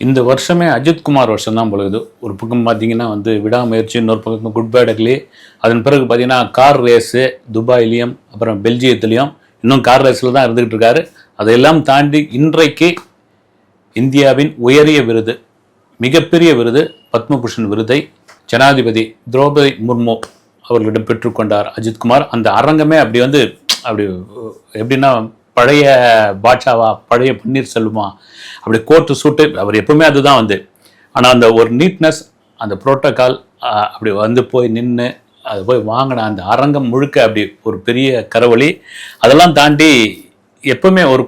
இந்த வருஷமே அஜித்குமார் வருஷம் தான் பொழுது ஒரு பக்கம் பார்த்தீங்கன்னா வந்து விடாமுயற்சி இன்னொரு பக்கம் குட் பேடக்லி அதன் பிறகு பார்த்தீங்கன்னா கார் ரேஸு துபாயிலையும் அப்புறம் பெல்ஜியத்துலேயும் இன்னும் கார் ரேஸில் தான் இருந்துகிட்டு இருக்காரு. அதையெல்லாம் தாண்டி இன்றைக்கு இந்தியாவின் உயரிய விருது மிகப்பெரிய விருது பத்மபூஷன் விருதை ஜனாதிபதி திரௌபதி முர்மு அவர்களிடம் பெற்றுக்கொண்டார் அஜித்குமார் அந்த அரங்கமே அப்படி வந்து அப்படி எப்படின்னா பழைய பாட்ஷாவா பழைய பன்னீர்செல்வமா அப்படி கோர்ட்டு சூட்டு அவர் எப்பவுமே அதுதான் வந்து. ஆனால் அந்த ஒரு நீட்னஸ் அந்த புரோட்டோகால் அப்படி வந்து போய் நின்று அது போய் வாங்கின அந்த அரங்கம் முழுக்க அப்படி ஒரு பெரிய கரவழி அதெல்லாம் தாண்டி எப்பவுமே ஒரு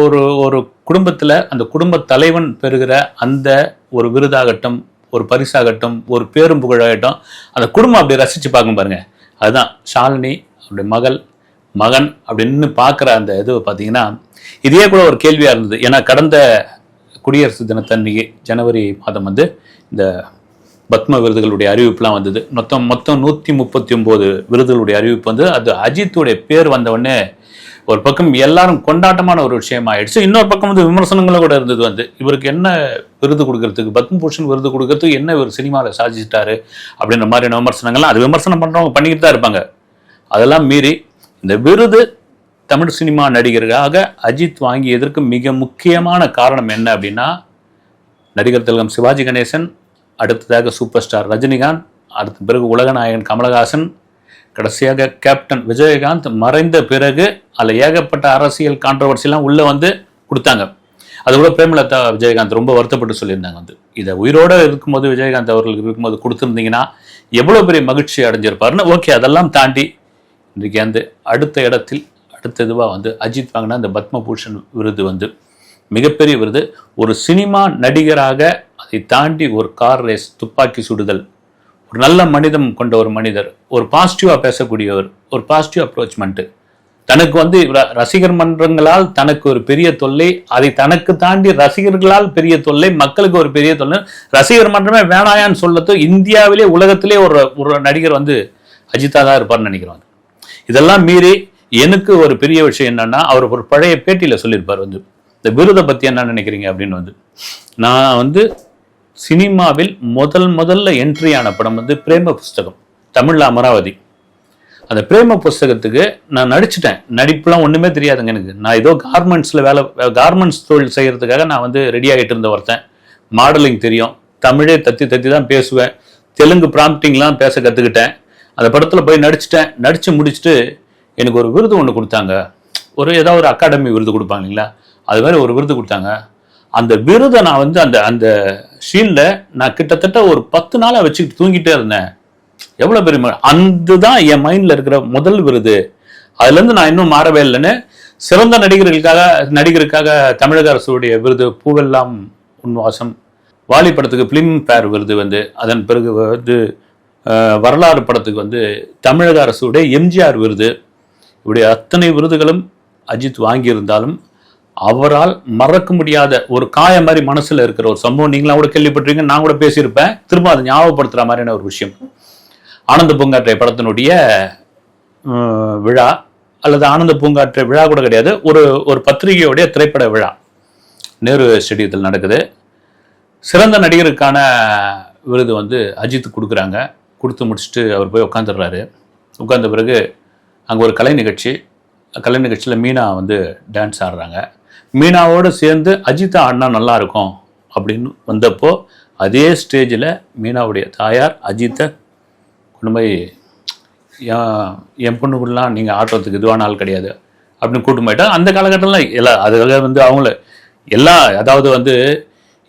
ஒரு ஒரு குடும்பத்தில் அந்த குடும்ப தலைவன் பெறுகிற அந்த ஒரு விருதாகட்டும் ஒரு பரிசாகட்டும் ஒரு பேரும் புகழாகட்டும் அந்த குடும்பம் அப்படி ரசித்து பார்க்கும் பாருங்க. அதுதான். ஷாலினி அவருடைய மகள் மகன் அப்படின்னு பார்க்குற அந்த இது பார்த்தீங்கன்னா இதே கூட ஒரு கேள்வியாக இருந்தது. ஏன்னா கடந்த குடியரசு தினத்தன்னைக்கு ஜனவரி மாதம் வந்து இந்த பத்ம விருதுகளுடைய அறிவிப்புலாம் வந்தது. மொத்தம் மொத்தம் நூற்றி முப்பத்தி ஒம்பது விருதுகளுடைய அறிவிப்பு வந்து அது அஜித்துடைய பேர் வந்தவொடனே ஒரு பக்கம் எல்லாரும் கொண்டாட்டமான ஒரு விஷயம் ஆயிடுச்சு இன்னொரு பக்கம் வந்து விமர்சனங்களும் கூட இருந்தது வந்து. இவருக்கு என்ன விருது கொடுக்கறதுக்கு பத்மபூஷன் விருது கொடுக்கறதுக்கு என்ன இவர் சினிமாவில் சாதிச்சிட்டாரு அப்படின்ற மாதிரியான விமர்சனங்கள்லாம் அது விமர்சனம் பண்ணுறவங்க பண்ணிக்கிட்டு தான் இருப்பாங்க. அதெல்லாம் மீறி இந்த விருது தமிழ் சினிமா நடிகருக்காக அஜித் வாங்கியதற்கு மிக முக்கியமான காரணம் என்ன அப்படின்னா நடிகர் திலகம் சிவாஜி கணேசன் அடுத்ததாக சூப்பர் ஸ்டார் ரஜினிகாந்த் அடுத்த பிறகு உலகநாயகன் கமலஹாசன் கடைசியாக கேப்டன் விஜயகாந்த் மறைந்த பிறகு அதில் ஏகப்பட்ட அரசியல் கான்ட்ரவர்சிலாம் உள்ளே வந்து கொடுத்தாங்க. அது கூட பிரேமலதா விஜயகாந்த் ரொம்ப வருத்தப்பட்டு சொல்லியிருந்தாங்க வந்து. இதை உயிரோடு இருக்கும்போது விஜயகாந்த் அவர்களுக்கு இருக்கும்போது கொடுத்துருந்தீங்கன்னா எவ்வளோ பெரிய மகிழ்ச்சி அடைஞ்சிருப்பாருன்னு ஓகே அதெல்லாம் தாண்டி இன்றைக்கி அந்த அடுத்த இடத்தில் அடுத்த இதுவாக வந்து அஜித் வாங்கின அந்த பத்மபூஷன் விருது வந்து மிகப்பெரிய விருது. ஒரு சினிமா நடிகராக அதை தாண்டி ஒரு கார் ரேஸ் துப்பாக்கி சுடுதல் ஒரு நல்ல மனிதம் கொண்ட ஒரு மனிதர் ஒரு பாசிட்டிவாக பேசக்கூடியவர் ஒரு பாசிட்டிவ் அப்ரோச்மெண்ட்டு தனக்கு வந்து ரசிகர் மன்றங்களால் தனக்கு ஒரு பெரிய தொல்லை அதை தனக்கு தாண்டி ரசிகர்களால் பெரிய தொல்லை மக்களுக்கு ஒரு பெரிய தொல்லை. ரசிகர் மன்றமே வேணாயான்னு சொல்லத்தோ இந்தியாவிலே உலகத்திலே ஒரு ஒரு நடிகர் வந்து அஜித்தா தான் இருப்பார்னு நினைக்கிறாங்க இதெல்லாம் மீறி எனக்கு ஒரு பெரிய விஷயம் என்னன்னா அவர் ஒரு பழைய பேட்டியில் சொல்லியிருப்பார் வந்து இந்த விருதை பற்றி என்ன நினைக்கிறீங்க? அப்படின்னு வந்து. நான் வந்து சினிமாவில் முதல் முதல்ல என்ட்ரியான படம் வந்து பிரேம புஸ்தகம் தமிழ்ல அமராவதி. அந்த பிரேம புஸ்தகத்துக்கு நான் நடிச்சிட்டேன். நடிப்புலாம் ஒன்றுமே தெரியாதுங்க எனக்கு. நான் ஏதோ கார்மெண்ட்ஸில் வேலை கார்மெண்ட்ஸ் தொழில் செய்கிறதுக்காக நான் வந்து ரெடி ஆகிட்டு இருந்த ஒருத்தன். மாடலிங் தெரியும். தமிழே தத்தி தத்தி தான் பேசுவேன். தெலுங்கு ப்ராம்ப்டிங்லாம் பேச கற்றுக்கிட்டேன் அந்த படத்தில் போய் நடிச்சிட்டேன். நடித்து முடிச்சுட்டு எனக்கு ஒரு விருது ஒன்று கொடுத்தாங்க. ஒரு ஏதாவது ஒரு அகாடமி விருது கொடுப்பாங்க இல்லைங்களா? அது மாதிரி ஒரு விருது கொடுத்தாங்க. அந்த விருதை நான் வந்து அந்த அந்த ஷீல்டை நான் கிட்டத்தட்ட ஒரு பத்து நாளாக வச்சுக்கிட்டு தூங்கிட்டே இருந்தேன். எவ்வளோ பெரிய அந்த அதுதான் என் மைண்டில் இருக்கிற முதல் விருது. அதுலேருந்து நான் இன்னும் மாறவே இல்லைன்னு சிறந்த நடிகர்களுக்காக நடிகருக்காக தமிழக அரசுடைய விருது பூவெல்லாம் உன்வாசம் வாலி படத்துக்கு ஃபிலிம் ஃபேர் விருது வந்து அதன் பிறகு வந்து வரலாறு படத்துக்கு வந்து தமிழக அரசுடைய எம்ஜிஆர் விருது. இப்படி அத்தனை விருதுகளும் அஜித் வாங்கியிருந்தாலும் அவரால் மறக்க முடியாத ஒரு காய மாதிரி மனசுல இருக்கிற ஒரு சம்பவம் நீங்களாம் கூட கேள்விப்பட்டிருங்க நான் கூட பேசியிருப்பேன். திரும்ப அதை ஞாபகப்படுத்துற மாதிரியான ஒரு விஷயம். ஆனந்த பூங்காற்றை படத்தினுடைய விழா அல்லது ஆனந்த பூங்காற்றை விழா கூட கிடையாது ஒரு ஒரு பத்திரிகையுடைய திரைப்பட விழா நேரு ஸ்டேடியத்தில் நடக்குது. சிறந்த நடிகருக்கான விருது வந்து அஜித் கொடுக்குறாங்க. கொடுத்து முடிச்சுட்டு அவர் போய் உட்காந்துடுறாரு உட்காந்த பிறகு அங்கே ஒரு கலை நிகழ்ச்சி. கலை நிகழ்ச்சியில் மீனா வந்து டான்ஸ் ஆடுறாங்க. மீனாவோடு சேர்ந்து அஜித் ஆடினா நல்லா இருக்கும் அப்படின்னு வந்தப்போ அதே ஸ்டேஜில் மீனாவுடைய தாயார் அஜித்தை கொண்டு போய் என் என் பொண்ணுக்குலாம் நீங்கள் ஆட்டுறதுக்கு இதுவான ஆள் கிடையாது அப்படின்னு கூட்டு போயிட்டா. அந்த காலகட்டம்லாம் எல்லா அதுக்காக வந்து அவங்கள எல்லா அதாவது வந்து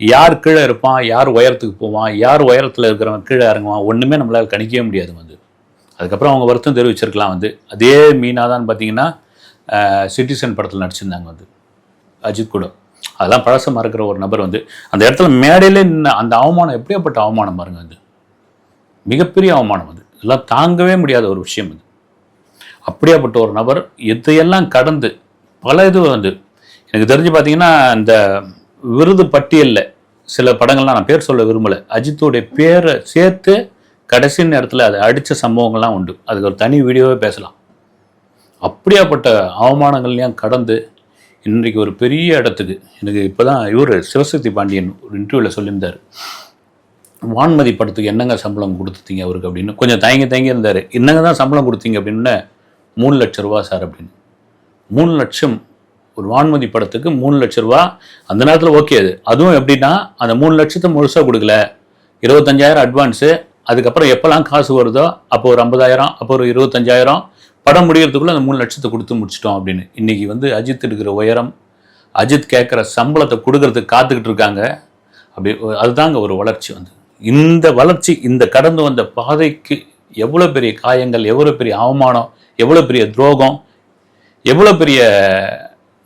யார் கீழே இருப்பான் யார் உயரத்துக்கு போவான் யார் உயரத்தில் இருக்கிறவன் கீழே இறங்குவான் ஒன்றுமே நம்மளால் கணிக்கவே முடியாது வந்து. அதுக்கப்புறம் அவங்க வருத்தம் தெரிவிச்சிருக்கலாம் வந்து. அதே மீனா தான் பார்த்தீங்கன்னா சிட்டிசன் படத்தில் நடிச்சிருந்தாங்க வந்து. அஜித் கூட. அதெல்லாம் பழசமாக இருக்கிற ஒரு நபர் வந்து. அந்த இடத்துல மேடையிலே அந்த அவமானம் எப்படியாப்பட்ட அவமானம் பாருங்க அது மிகப்பெரிய அவமானம் அது இதெல்லாம் தாங்கவே முடியாத ஒரு விஷயம் அது அப்படியாப்பட்ட ஒரு நபர் எதையெல்லாம் கடந்து பல இது வந்து. எனக்கு தெரிஞ்சு பார்த்தீங்கன்னா இந்த விருது பட்டியலில் சில படங்கள்லாம் நான் பேர் சொல்ல விரும்பலை. அஜித்துடைய பேரை சேர்த்து கடைசி நேரத்தில் அதை அடித்த சம்பவங்கள்லாம் உண்டு. அதுக்கு ஒரு தனி வீடியோவே பேசலாம். அப்படியாப்பட்ட அவமானங்கள்லையும் கடந்து இன்றைக்கு ஒரு பெரிய இடத்துக்கு எனக்கு இப்போ தான் இவர் சிவசக்தி பாண்டியன் ஒரு இன்டர்வியூவில் சொல்லியிருந்தார். வான்மதி படத்துக்கு என்னங்க சம்பளம் கொடுத்துட்டீங்க அவருக்கு அப்படின்னு. கொஞ்சம் தயங்கி தயங்கி இருந்தார். என்னங்க தான் சம்பளம் கொடுத்தீங்க அப்படின்னு. மூணு லட்ச ரூபா சார் அப்படின்னு. மூணு லட்சம் ஒரு வான்மதி படத்துக்கு மூணு லட்ச ரூபா. அந்த நேரத்தில் ஓகே அது. அதுவும் எப்படின்னா அந்த மூணு லட்சத்தை முழுசாக கொடுக்கல. இருபத்தஞ்சாயிரம் அட்வான்ஸு அதுக்கப்புறம் எப்போல்லாம் காசு வருதோ அப்போ ஒரு ஐம்பதாயிரம் அப்போ ஒரு இருபத்தஞ்சாயிரம். படம் முடிகிறதுக்குள்ளே அந்த மூணு லட்சத்தை கொடுத்து முடிச்சிட்டோம் அப்படின்னு. இன்றைக்கி வந்து அஜித் இருக்கிற உயரம் அஜித் கேட்குற சம்பளத்தை கொடுக்கறதுக்கு காத்துக்கிட்டு இருக்காங்க. அப்படி அதுதாங்க ஒரு வளர்ச்சி வந்து. இந்த வளர்ச்சி இந்த கடந்து வந்த பாதைக்கு எவ்வளோ பெரிய காயங்கள் எவ்வளோ பெரிய அவமானம் எவ்வளோ பெரிய துரோகம் எவ்வளோ பெரிய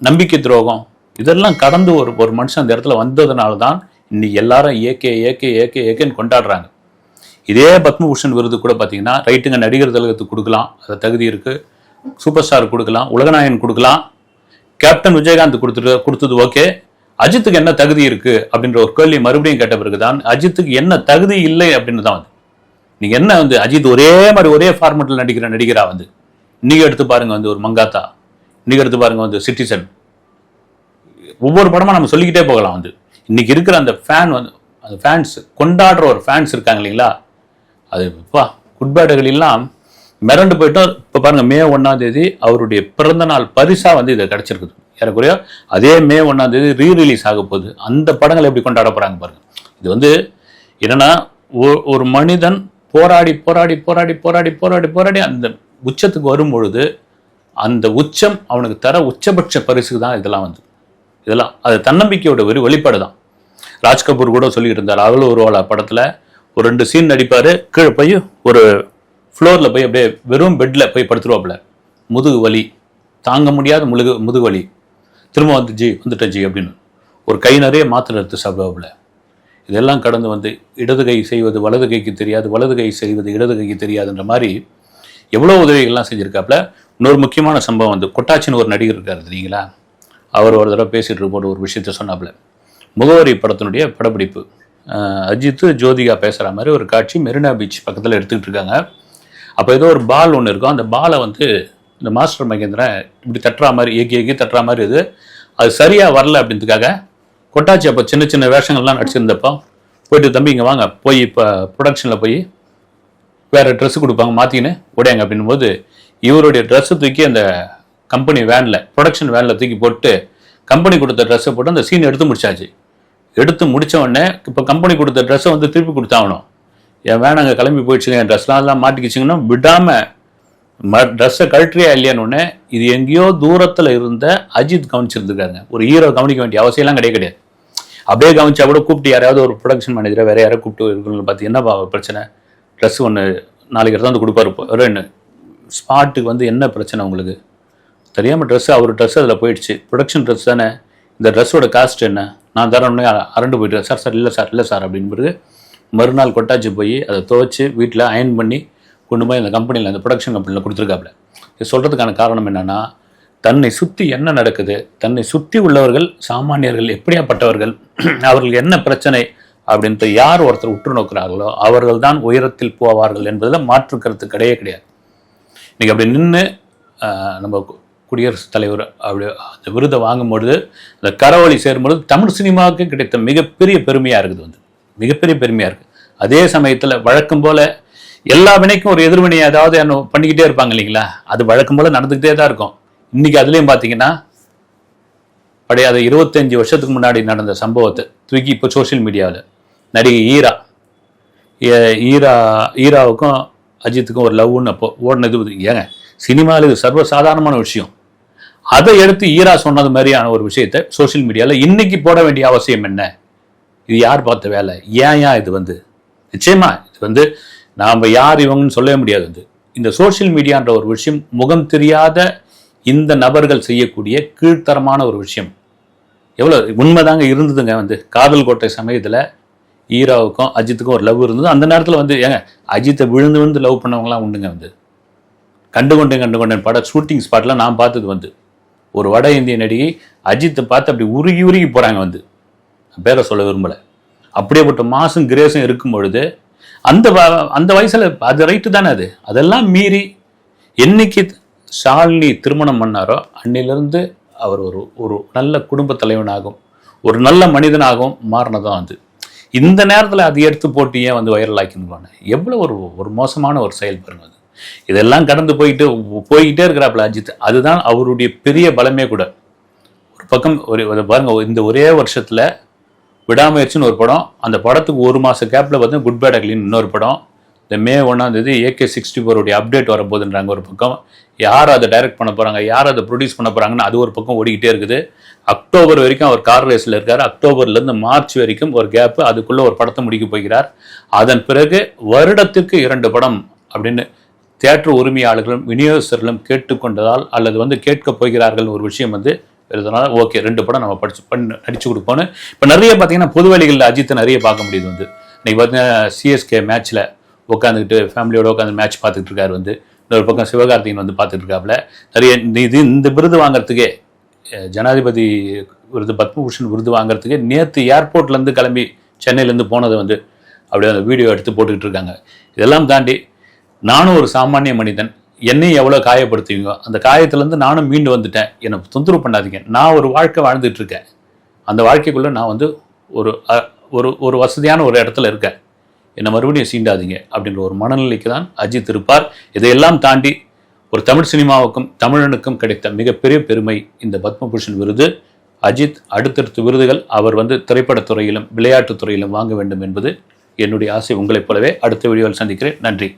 நம்பிக்கை துரோகம் இதெல்லாம் கடந்து ஒரு ஒரு மனுஷன் அந்த இடத்துல வந்ததுனால தான் இன்னைக்கு எல்லாரும் ஏகே ஏகே ஏகே ஏகேன்னு கொண்டாடுறாங்க. இதே பத்மபூஷன் விருது கூட பார்த்தீங்கன்னா ரைட்டுங்க நடிகர் தலகத்துக்கு கொடுக்கலாம் அதை தகுதி இருக்குது சூப்பர் ஸ்டார் கொடுக்கலாம் உலகநாயகன் கொடுக்கலாம். கேப்டன் விஜயகாந்த் கொடுத்துட்டு கொடுத்தது ஓகே. அஜித்துக்கு என்ன தகுதி இருக்குது அப்படின்ற ஒரு கேள்வி மறுபடியும் கேட்ட பிறகு தான் அஜித்துக்கு என்ன தகுதி இல்லை அப்படின்னு தான் வந்து. நீங்கள் என்ன வந்து அஜித் ஒரே மாதிரி ஒரே ஃபார்மெட்டில் நடிக்கிற நடிகரா வந்து? நீங்கள் எடுத்து பாருங்கள் வந்து ஒரு மங்காத்தா. இன்னைக்கு எடுத்து பாருங்க வந்து சிட்டிசன் ஒவ்வொரு படமாக நம்ம சொல்லிக்கிட்டே போகலாம் வந்து. இன்னைக்கு இருக்கிற அந்த ஃபேன் வந்து அந்த ஃபேன்ஸ் கொண்டாடுற ஒரு ஃபேன்ஸ் இருக்காங்க இல்லைங்களா? அது பா குட்பேடுகள் எல்லாம் மிரண்டு போயிட்டோம். இப்போ பாருங்கள் மே ஒன்றாம் தேதி அவருடைய பிறந்த நாள் வந்து இது கிடச்சிருக்குது. ஏறக்குறைய அதே மே ஒன்றாம் தேதி ரீ ரிலீஸ் ஆக போகுது. அந்த படங்களை எப்படி கொண்டாட போகிறாங்க பாருங்க. இது வந்து என்னென்னா ஒரு மனிதன் போராடி போராடி போராடி போராடி போராடி போராடி அந்த உச்சத்துக்கு வரும் பொழுது அந்த உச்சம் அவனுக்கு தர உச்சபட்ச பரிசு தான் இதெல்லாம் வந்து. இதெல்லாம் அது தன்னம்பிக்கையோட ஒரு வெளிப்பாடு தான். ராஜ் கபூர் கூட சொல்லிக்கிட்டு இருந்தார் அவளும் ஒரு படத்தில் ஒரு ரெண்டு சீன் நடிப்பார் கீழே போய் ஒரு ஃப்ளோரில் போய் அப்படியே வெறும் பெட்டில் போய் படுத்துருவாப்புல. முதுகு வலி தாங்க முடியாத முழுகு முதுகு வலி. திரும்ப வந்து ஜி வந்துட்டேன் ஜி அப்படின்னு. ஒரு கை நிறைய மாத்திரை எடுத்து சாப்பிடுவாப்புல. இதெல்லாம் கடந்து வந்து இடது கை செய்வது வலது கைக்கு தெரியாது வலது கை செய்வது இடது கைக்கு தெரியாதுன்ற மாதிரி எவ்வளோ உதவிகள்லாம் செஞ்சுருக்காப்புல? இன்னொரு முக்கியமான சம்பவம் வந்து கொட்டாச்சின்னு ஒரு நடிகர் இருக்கார் தெரியுங்களா? அவர் ஒரு தடவை பேசிட்டு இருக்கும்போது ஒரு விஷயத்த சொன்னாப்புல. முகவரி படத்தினுடைய படப்பிடிப்பு. அஜித்து அஜித் ஜோதிகா பேசுகிற மாதிரி ஒரு காட்சி மெரினா பீச் பக்கத்தில் எடுத்துக்கிட்டு இருக்காங்க. அப்போ ஏதோ ஒரு பால் ஒன்று இருக்கும். அந்த பாலை வந்து இந்த மாஸ்டர் மகேந்திரன் இப்படி தட்டுற மாதிரி ஏகி ஏகி தட்டுற மாதிரி இது. அது சரியாக வரல அப்படின்றதுக்காக கொட்டாச்சி அப்போ சின்ன சின்ன வேஷங்கள்லாம் நடிச்சிருந்தப்போ போயிட்டு தம்பி இங்கே வாங்க போய் இப்போ ப்ரொடக்ஷனில் போய் வேற ட்ரெஸ் கொடுப்பாங்க மாற்றிக்கின்னு உடையாங்க அப்படின்னும் போது இவருடைய ட்ரெஸ்ஸை தூக்கி அந்த கம்பெனி வேனில் ப்ரொடக்ஷன் வேனில் தூக்கி போட்டு கம்பெனி கொடுத்த ட்ரெஸ்ஸை போட்டு அந்த சீன் எடுத்து முடிச்சாச்சு. எடுத்து முடித்த உடனே இப்போ கம்பெனி கொடுத்த ட்ரெஸ்ஸை வந்து திருப்பி கொடுத்தாகணும். என் வேன் அங்கே கிளம்பி போயிடுச்சுங்க என் ட்ரெஸ்லாம் எல்லாம் மாட்டிக்கிச்சிங்கன்னா விடாமல் ட்ரெஸ்ஸை கழற்றியா இல்லையான்னு இது எங்கேயோ தூரத்தில் இருந்த அஜித் கவனிச்சிருந்துருக்காங்க ஒரு ஹீரோ கவனிக்க வேண்டிய அவசியம்லாம் கிடையாது கிடையாது. அப்படியே கவனிச்சா கூட கூப்பிட்டு யாராவது ஒரு ப்ரொடக்ஷன் மேனேஜரை வேறு யாராவது கூப்பிட்டு இருக்கணும்னு பார்த்து என்னப்பா பிரச்சனை? ட்ரெஸ் ஒன்று நாளைக்கு எடுத்து வந்து கொடுப்பாரு. ரெண்டு ஸ்பாட்டுக்கு வந்து என்ன பிரச்சனை உங்களுக்கு? தெரியாமல் ட்ரெஸ் அவர் ட்ரெஸ் அதில் போயிடுச்சு. ப்ரொடக்ஷன் ட்ரெஸ் தானே? இந்த ட்ரெஸ்ஸோட காஸ்ட் என்ன? நான் தரணுன்னே அரண்டு போயிட்டேன் சார் சார் இல்லை சார் இல்லை சார் அப்படின்னு பிறகு மறுநாள் கொட்டாச்சி போய் அதை துவைச்சி வீட்டில் அயன் பண்ணி கொண்டு போய் அந்த கம்பெனியில் அந்த ப்ரொடக்ஷன் கம்பெனியில் கொடுத்துருக்காப்புல. இது சொல்கிறதுக்கான காரணம் என்னென்னா தன்னை சுற்றி என்ன நடக்குது? தன்னை சுற்றி உள்ளவர்கள் சாமானியர்கள் எப்படியாப்பட்டவர்கள்? அவர்களுக்கு என்ன பிரச்சனை? அப்படின்ட்டு யார் ஒருத்தர் உற்று நோக்கிறார்களோ அவர்கள் தான் உயரத்தில் போவார்கள் என்பதில் மாற்று கருத்து கிடையவே கிடையாது. இன்னைக்கு அப்படி நின்று நம்ம குடியரசுத் தலைவர் அப்படி அந்த விருதை வாங்கும்பொழுது அந்த கரவழி சேரும்பொழுது தமிழ் சினிமாவுக்கு கிடைத்த மிகப்பெரிய பெருமையாக இருக்குது வந்து. மிகப்பெரிய பெருமையாக இருக்குது அதே சமயத்தில் வழக்கம் போல எல்லா வினைக்கும் ஒரு எதிர்வினை ஏதாவது என்ன பண்ணிக்கிட்டே இருப்பாங்க இல்லைங்களா? அது வழக்கம் போல நடந்துக்கிட்டே தான் இருக்கும். இன்னைக்கு அதுலேயும் பார்த்தீங்கன்னா படையாத இருபத்தஞ்சி இருபத்தஞ்சு வருஷத்துக்கு முன்னாடி நடந்த சம்பவத்தை தூக்கி இப்போ சோசியல் மீடியாவில் நடிகை ஈரா. ஈரா ஈராவுக்கும் அஜித்துக்கும் ஒரு லவ்னு அப்போ ஓடினது இது. ஏங்க சினிமாவில் இது சர்வசாதாரணமான விஷயம். அதை எடுத்து ஈரா சொன்னது மாதிரியான ஒரு விஷயத்தை சோஷியல் மீடியாவில் இன்னைக்கு போட வேண்டிய அவசியம் என்ன? இது யார் பார்த்த வேலை? ஏன் ஏன் இது வந்து? நிச்சயமா இது வந்து நாம் யார் இவங்கன்னு சொல்லவே முடியாது வந்து. இந்த சோஷியல் மீடியான்ற ஒரு விஷயம் முகம் தெரியாத இந்த நபர்கள் செய்யக்கூடிய கீழ்த்தரமான ஒரு விஷயம். எவ்வளோ உண்மைதாங்க இருந்ததுங்க வந்து. காதல் கோட்டை சமயத்தில் ஈராவுக்கும் அஜித்துக்கும் ஒரு லவ் இருந்தது. அந்த நேரத்தில் வந்து ஏங்க அஜித்தை விழுந்து விழுந்து லவ் பண்ணவங்களாம் உண்டுங்க வந்து. கண்டு கொண்டேன் கண்டு கொண்டேன் படம் ஷூட்டிங் ஸ்பாட்லாம் நான் பார்த்தது வந்து. ஒரு வட இந்திய நடிகை அஜித்தை பார்த்து அப்படி உருகி உருகி போகிறாங்க வந்து. பேரை சொல்ல விரும்பலை. அப்படியேப்பட்ட மாசும் கிரேஸும் இருக்கும் பொழுது அந்த வ- அந்த வயசில் அது ரைட்டு தானே அது? அதெல்லாம் மீறி என்னைக்கு ஷாலினி திருமணம் பண்ணாரோ அன்னிலிருந்து அவர் ஒரு ஒரு நல்ல குடும்ப தலைவனாகவும் ஒரு நல்ல மனிதனாகவும் மாறினதான் அது. இந்த நேரத்தில் அது எடுத்து போட்டு ஏன் வந்து வைரல் ஆக்கினுவாங்க எவ்வளோ ஒரு ஒரு மோசமான ஒரு செயல் பாருங்க அது. இதெல்லாம் கடந்து போயிட்டு போய்கிட்டே இருக்கிறாப்புல அஜித். அதுதான் அவருடைய பெரிய பலமே கூட. ஒரு பக்கம் ஒரு பாருங்க இந்த ஒரே வருஷத்தில் விடாமுயற்சின்னு ஒரு படம் அந்த படத்துக்கு ஒரு மாத கேப்பில் பார்த்தீங்கன்னா குட் பேட் அக்லின்னு இன்னொரு படம். இந்த மே ஒன்றாந்தேதி ஏகே சிக்ஸ்டி ஃபோருடைய அப்டேட் வரப்போகுதுன்றாங்க ஒரு பக்கம். யார் அதை டைரக்ட் பண்ண போகிறாங்க யார் அதை ப்ரொடியூஸ் பண்ண போகிறாங்கன்னு அது ஒரு பக்கம் ஓடிக்கிட்டே இருக்குது. அக்டோபர் வரைக்கும் அவர் கார் ரேஸில் இருக்கார். அக்டோபர்லேருந்து மார்ச் வரைக்கும் ஒரு கேப்பு அதுக்குள்ளே ஒரு படத்தை முடிக்க போகிறார். அதன் பிறகு வருடத்துக்கு இரண்டு படம் அப்படின்னு தேட்டர் உரிமையாளர்களும் விநியோகஸ்தர்களும் கேட்டுக்கொண்டதால் அல்லது வந்து கேட்க போகிறார்கள் ஒரு விஷயம் வந்து இருந்தனால ஓகே ரெண்டு படம் நம்ம படிச்சு பண்ணி நடிச்சு கொடுப்போம்னு. இப்போ நிறைய பார்த்தீங்கன்னா பொதுவெளிகளில் அஜித்தை நிறைய பார்க்க முடியுது வந்து. இன்னைக்கு பார்த்தீங்கன்னா சிஎஸ்கே மேட்ச்சில் உட்காந்துக்கிட்டு ஃபேமிலியோட உட்காந்து மேட்ச் பார்த்துட்டு இருக்காரு வந்து. இன்னொரு பக்கம் சிவகார்த்திகன் வந்து பார்த்துட்டு இருக்காப்புல. நிறைய இந்த இது இந்த விருது வாங்குறதுக்கே ஜனாதிபதி விருது பத்மபூஷன் விருது வாங்குறதுக்கு நேற்று ஏர்போர்ட்லேருந்து கிளம்பி சென்னையிலேருந்து போனதை வந்து அப்படியே அந்த வீடியோ எடுத்து போட்டுக்கிட்டு இருக்காங்க. இதெல்லாம் தாண்டி நானும் ஒரு சாமானிய மனிதன். என்னையும் எவ்வளோ காயப்படுத்துவீங்க அந்த காயத்துலேருந்து நானும் மீண்டு வந்துட்டேன். என்னை தொந்தரவு பண்ணாதீங்க. நான் ஒரு வாழ்க்கை வாழ்ந்துட்டு இருக்கேன். அந்த வாழ்க்கைக்குள்ளே நான் வந்து ஒரு ஒரு ஒரு வசதியான ஒரு இடத்துல இருக்கேன். என்னை மறுபடியும் சீண்டாதீங்க அப்படின்ற ஒரு மனநிலைக்கு தான் அஜித் இருப்பார். இதையெல்லாம் தாண்டி ஒரு தமிழ் சினிமாவுக்கும் தமிழனுக்கும் கிடைத்த மிகப்பெரிய பெருமை இந்த பத்மபூஷன் விருது. அஜித் அடுத்தடுத்த விருதுகள் அவர் வந்து திரைப்படத்துறையிலும் விளையாட்டுத் துறையிலும் வாங்க வேண்டும் என்பது என்னுடைய ஆசை. உங்களைப் போலவே அடுத்த வீடியோவில் சந்திக்கிறேன். நன்றி.